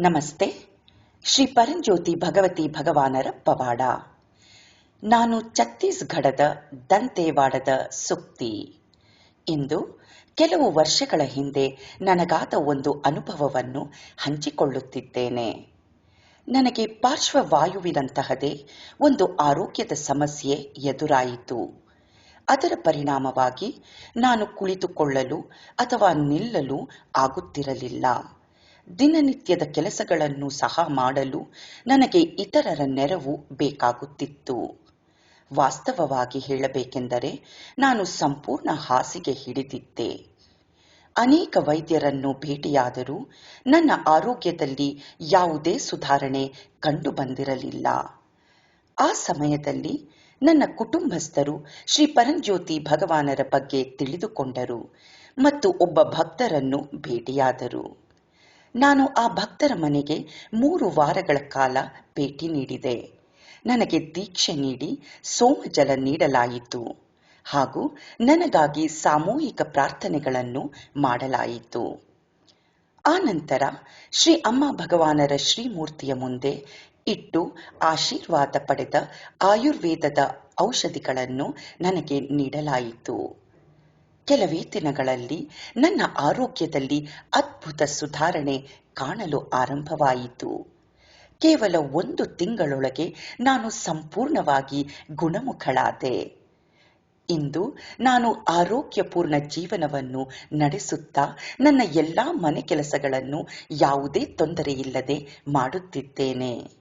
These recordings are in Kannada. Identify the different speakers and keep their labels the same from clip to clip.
Speaker 1: ನಮಸ್ತೆ. ಶ್ರೀ ಪರಂಜ್ಯೋತಿ ಭಗವತಿ ಭಗವಾನರ ಪವಾಡ. ನಾನು ಛತ್ತೀಸ್ಗಢದ ದಂತೇವಾಡದ ಸುಕ್ತಿ. ಇಂದು ಕೆಲವು ವರ್ಷಗಳ ಹಿಂದೆ ನನಗಾದ ಒಂದು ಅನುಭವವನ್ನು ಹಂಚಿಕೊಳ್ಳುತ್ತಿದ್ದೇನೆ. ನನಗೆ ಪಾರ್ಶ್ವವಾಯುವಿನಂತಹದೇ ಒಂದು ಆರೋಗ್ಯದ ಸಮಸ್ಯೆ ಎದುರಾಯಿತು. ಅದರ ಪರಿಣಾಮವಾಗಿ ನಾನು ಕುಳಿತುಕೊಳ್ಳಲು ಅಥವಾ ನಿಲ್ಲಲು ಆಗುತ್ತಿರಲಿಲ್ಲ. ದಿನನಿತ್ಯದ ಕೆಲಸಗಳನ್ನು ಸಹ ಮಾಡಲು ನನಗೆ ಇತರರ ನೆರವು ಬೇಕಾಗುತ್ತಿತ್ತು. ವಾಸ್ತವವಾಗಿ ಹೇಳಬೇಕೆಂದರೆ ನಾನು ಸಂಪೂರ್ಣ ಹಾಸಿಗೆ ಹಿಡಿದಿದ್ದೆ. ಅನೇಕ ವೈದ್ಯರನ್ನು ಭೇಟಿಯಾದರೂ ನನ್ನ ಆರೋಗ್ಯದಲ್ಲಿ ಯಾವುದೇ ಸುಧಾರಣೆ ಕಂಡುಬಂದಿರಲಿಲ್ಲ. ಆ ಸಮಯದಲ್ಲಿ ನನ್ನ ಕುಟುಂಬಸ್ಥರು ಶ್ರೀ ಪರಂಜ್ಯೋತಿ ಭಗವಾನರ ಬಗ್ಗೆ ತಿಳಿದುಕೊಂಡರು ಮತ್ತು ಒಬ್ಬ ಭಕ್ತರನ್ನು ಭೇಟಿಯಾದರು. ನಾನು ಆ ಭಕ್ತರ ಮನೆಗೆ ಮೂರು ವಾರಗಳ ಕಾಲ ಭೇಟಿ ನೀಡಿದೆ. ನನಗೆ ದೀಕ್ಷೆ ನೀಡಿ ಸೋಮಜಲ ನೀಡಲಾಯಿತು. ಹಾಗೂ ನನಗಾಗಿ ಸಾಮೂಹಿಕ ಪ್ರಾರ್ಥನೆಗಳನ್ನು ಮಾಡಲಾಯಿತು. ಆ ನಂತರ ಶ್ರೀ ಅಮ್ಮ ಭಗವಾನರ ಶ್ರೀಮೂರ್ತಿಯ ಮುಂದೆ ಇಟ್ಟು ಆಶೀರ್ವಾದ ಪಡೆದ ಆಯುರ್ವೇದದ ಔಷಧಿಗಳನ್ನು ನನಗೆ ನೀಡಲಾಯಿತು. ಕೆಲವೇ ದಿನಗಳಲ್ಲಿ ನನ್ನ ಆರೋಗ್ಯದಲ್ಲಿ ಅದ್ಭುತ ಸುಧಾರಣೆ ಕಾಣಲು ಆರಂಭವಾಯಿತು. ಕೇವಲ ಒಂದು ತಿಂಗಳೊಳಗೆ ನಾನು ಸಂಪೂರ್ಣವಾಗಿ ಗುಣಮುಖಳಾದೆ. ಇಂದು ನಾನು ಆರೋಗ್ಯಪೂರ್ಣ ಜೀವನವನ್ನು ನಡೆಸುತ್ತಾ ನನ್ನ ಎಲ್ಲಾ ಮನೆ ಕೆಲಸಗಳನ್ನು ಯಾವುದೇ ತೊಂದರೆಯಿಲ್ಲದೆ ಮಾಡುತ್ತಿದ್ದೇನೆ.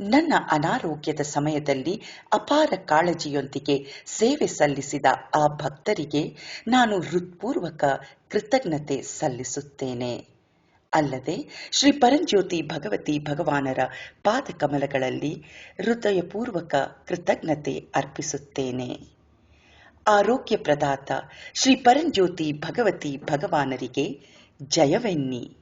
Speaker 1: ನನ್ನ ಅನಾರೋಗ್ಯದ ಸಮಯದಲ್ಲಿ ಅಪಾರ ಕಾಳಜಿಯೊಂದಿಗೆ ಸೇವೆ ಸಲ್ಲಿಸಿದ ಆ ಭಕ್ತರಿಗೆ ನಾನು ಹೃತ್ಪೂರ್ವಕ ಕೃತಜ್ಞತೆ ಸಲ್ಲಿಸುತ್ತೇನೆ. ಅಲ್ಲದೆ ಶ್ರೀ ಪರಂಜ್ಯೋತಿ ಭಗವತಿ ಭಗವಾನರ ಪಾದಕಮಲಗಳಲ್ಲಿ ಹೃದಯಪೂರ್ವಕ ಕೃತಜ್ಞತೆ ಅರ್ಪಿಸುತ್ತೇನೆ. ಆರೋಗ್ಯ ಪ್ರದಾತ ಶ್ರೀ ಪರಂಜ್ಯೋತಿ ಭಗವತಿ ಭಗವಾನರಿಗೆ ಜಯವೆನ್ನಿ.